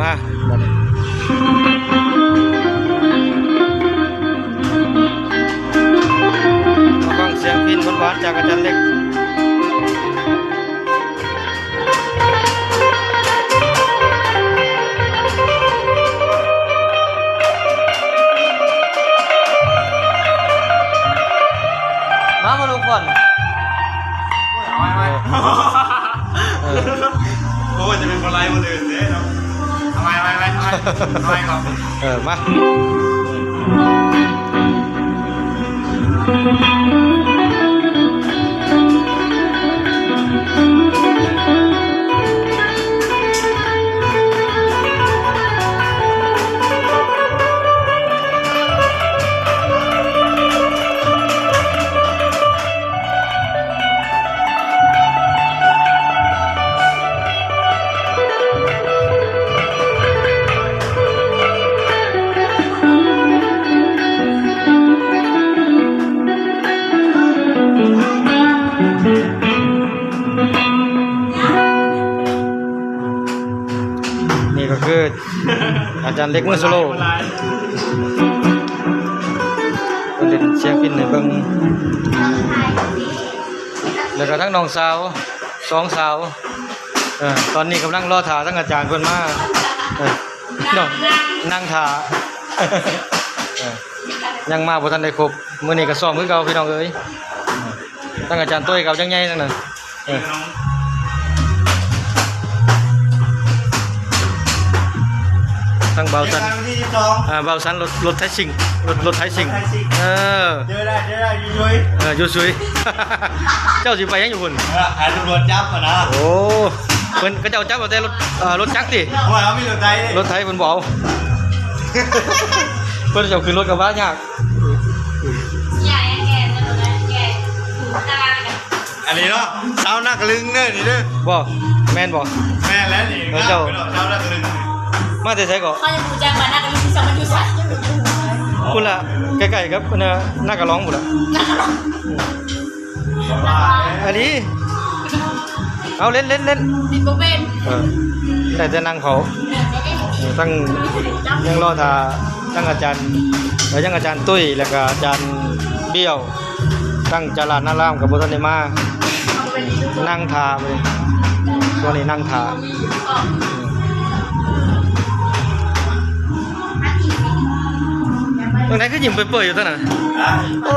มาบัดนี้มาฟังเสียงพินหวานๆจากอาจารย์เล็กมามาลูกก่อน ไมทำไมทำไมครับ เออ มา อาจารย์เล็กมือโซโลคนเล่นเสียงพินในเบิ้งแล้วก็ทั้งน้องสาวสองสาวตอนนี้กำลังรอถาทั้งอาจารย์เพิ่นมาเออน้องนั่งถายังมาบ่ทันได้ครบมื้อนี้ก็ซ้อมคือเก่าพี่น้องเอ้ยทั้งอาจารย์ต้อยกับยังใหญ่ทั้งนั้ ออทั้งเบาสันที่สองอ่าเบาสันรถรถไทยสิงรถรถไทยสิงเออเจอได้เจอได้ยุ้ยเอออยู่ซุยเจ้าสิไปยังอยู่พุ่นหายตำรวจจับมานะโอ้เพิ่นก็เจ้าจับเอาแต่รถเอ่อรถจักรติทำไมเขาไม่หลุดใจเลยรถไทยเพิ่นบ่เอาเพิ่นจะเอาขึ้นรถกระบะยากใหญ่แก่จะหนูนะแก่ถูกตาเลยกันอันนี้เนาะเช้านักลึงเด้อนี่เด้อบ่แม่นบ่แม่แล้วนี่แล้วเจ้าเช้านักลึง มาแต่ไสก็เขาจะผูกแจงมาหน้ากันที่สองมันอยู่ใส่พุ่นล่ะใกล้ๆกับเพิ่นน่ะหน้ากระร้องพุ่นล่ะอันนี้เอาเล่นเล่นเล่นติดโบเป็นเออแต่จะนั่งเขาตั้งยังรอทาตั้งอาจารย์แล้วยังอาจารย์ตุ้ยแล้วก็อาจารย์เบี้ยว ตั้งจาราดหน้ารามกับบุตรนิมานั่งทาไปตัวนี้นั่งทา ตรงไหนก็ยิ้มเปื่อยๆอยู่ตั้งนั้นอะโอ้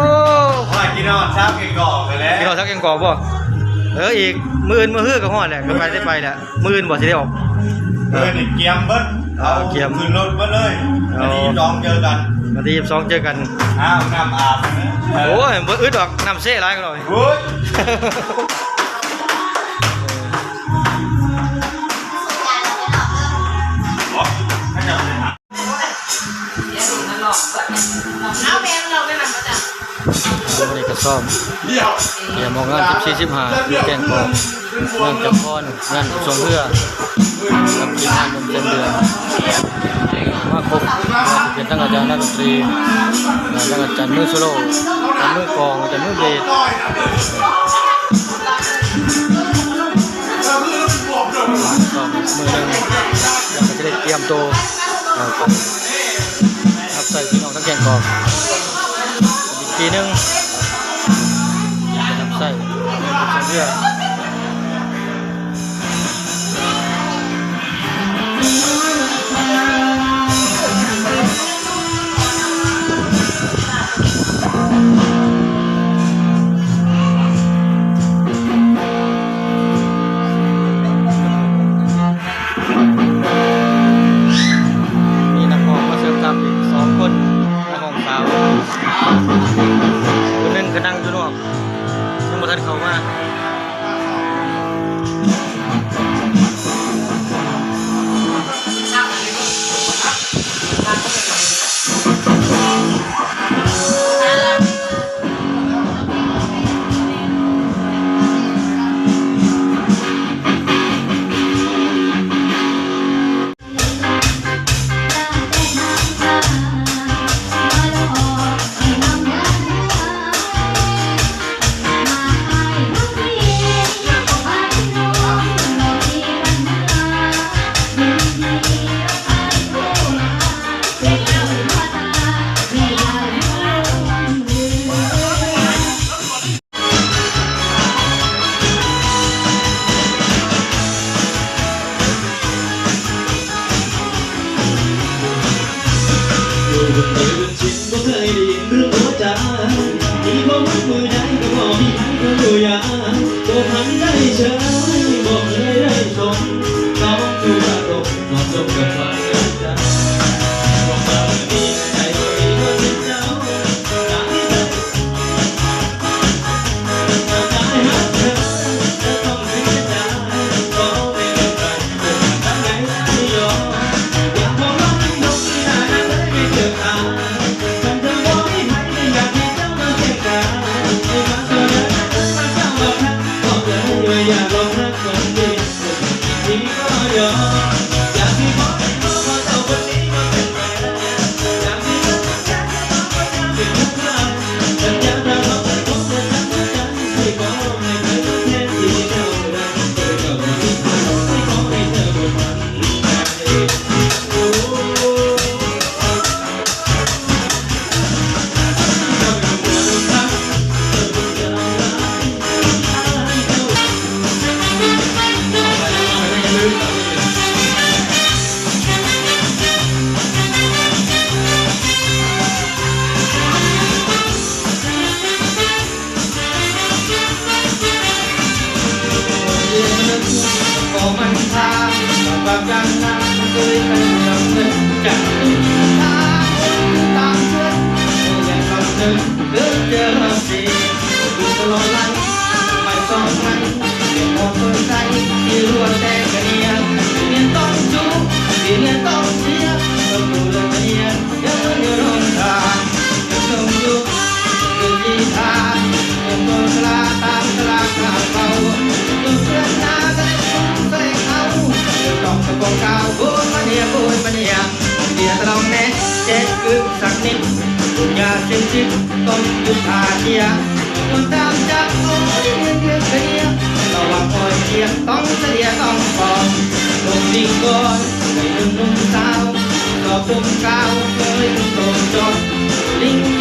เพราะว่ากินนอนเช้าเก่งก่อไปแล้วกินเราทักยังกอบบ่เอออีกมืออื่นมือฮื้อกับฮอดแหละก็ไปได้ไปแหละมืออื่นบ่สิได้ออกเออนี่เกียมเบิ้ลเอาเกียมขึ้นรถเบิ้ลเลยเอาอันนี้จองเจอกันวันที่22เจอกันอ้าวน้ำอาบนะเโอ้ยบ่อึดดอกน้ำเซ่หลายก็เลย เอาแมงเราไปมันก็จะวันนี้ก็ซ้อมเดี๋ยวมองงาน14 15อยู่แกงกอกเมืองจำพรงานทรงเรือกับทีมงานนมเต็มเดือนมาครบเป็นทั้งอาจารย์นักดนตรีทั้งอาจารย์มือโซโล่อาจารย์มือกองอาจารย์มือเบสซ้อมมือหนึ่งแล้วก็จะได้เตรียมตัวครับ ส่พี่น้องทั้งแกงกอบอีกทีนึงจะนำไส้เป็นเรือมี ตัวพันได้เจอ สักนิดอย่าเส้นชิดต้องยุบอาเทียคนตามจับียงต้องเสียต้องปองลมดีก่อนไม่ลืมนุ่มสาวก็คุ้มก้าวเคยตรงจดลิง